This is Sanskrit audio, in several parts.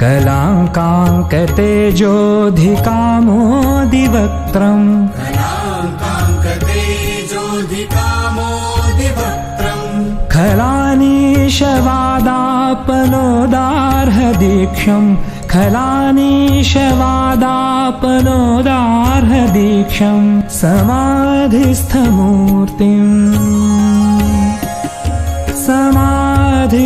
कलाङ्काङ्कतेजोऽधिकामोदिवक्त्रम् खलानीशवादापनोदार्हदीक्षम्। खलानीशवादापनोदार्हदीक्षम्। समाधिस्थमूर्तिम्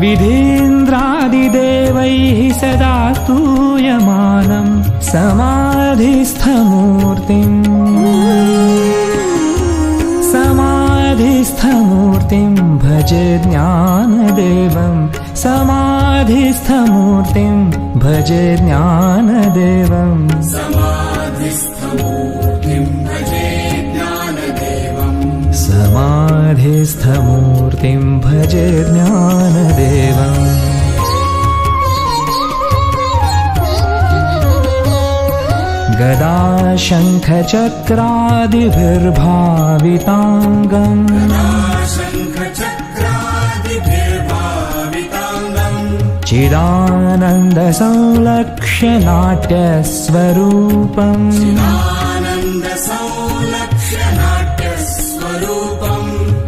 विधीन्द्रादिदेवैः सदा स्तूयमानम् समाधिस्थमूर्तिं भजे ज्ञानदेवं समाधिस्थमूर्तिं भजे ज्ञानदेवम् शङ्खचक्रादिभिर्भाविताङ्गम्। चिदानन्दसंलक्ष्य नाट्यस्वरूपम्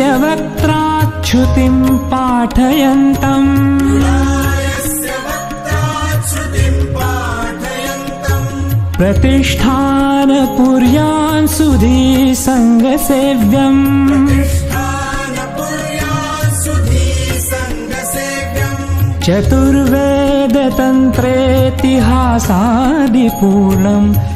वक्त्राच्छुतिं पाठयन्तम्। प्रतिष्ठानपुर्यान् सुधी सङ्गसेव्यम्। चतुर्वेदतन्त्रेतिहासादिपूर्णम्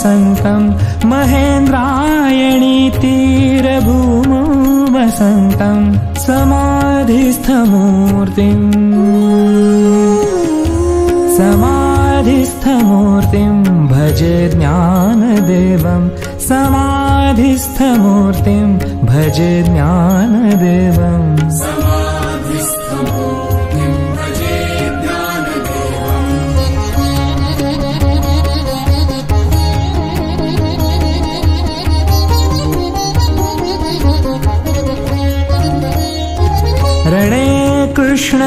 वसन्तं। महेन्द्रायणीतीरभूमो वसन्तं। समाधिस्थमूर्तिम्। समाधिस्थमूर्तिं भजे ज्ञानदेवम्। समाधिस्थमूर्तिं भजे ज्ञानदेवम्।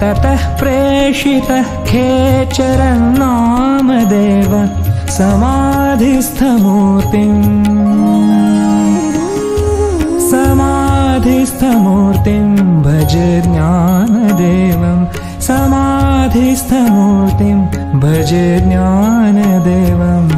ततः प्रेषितः खेचरं नामदेव समाधिस्थमूर्तिम्। समाधिस्थमूर्तिं भजे ज्ञानदेवं समाधिस्थमूर्तिं भजे ज्ञानदेवम्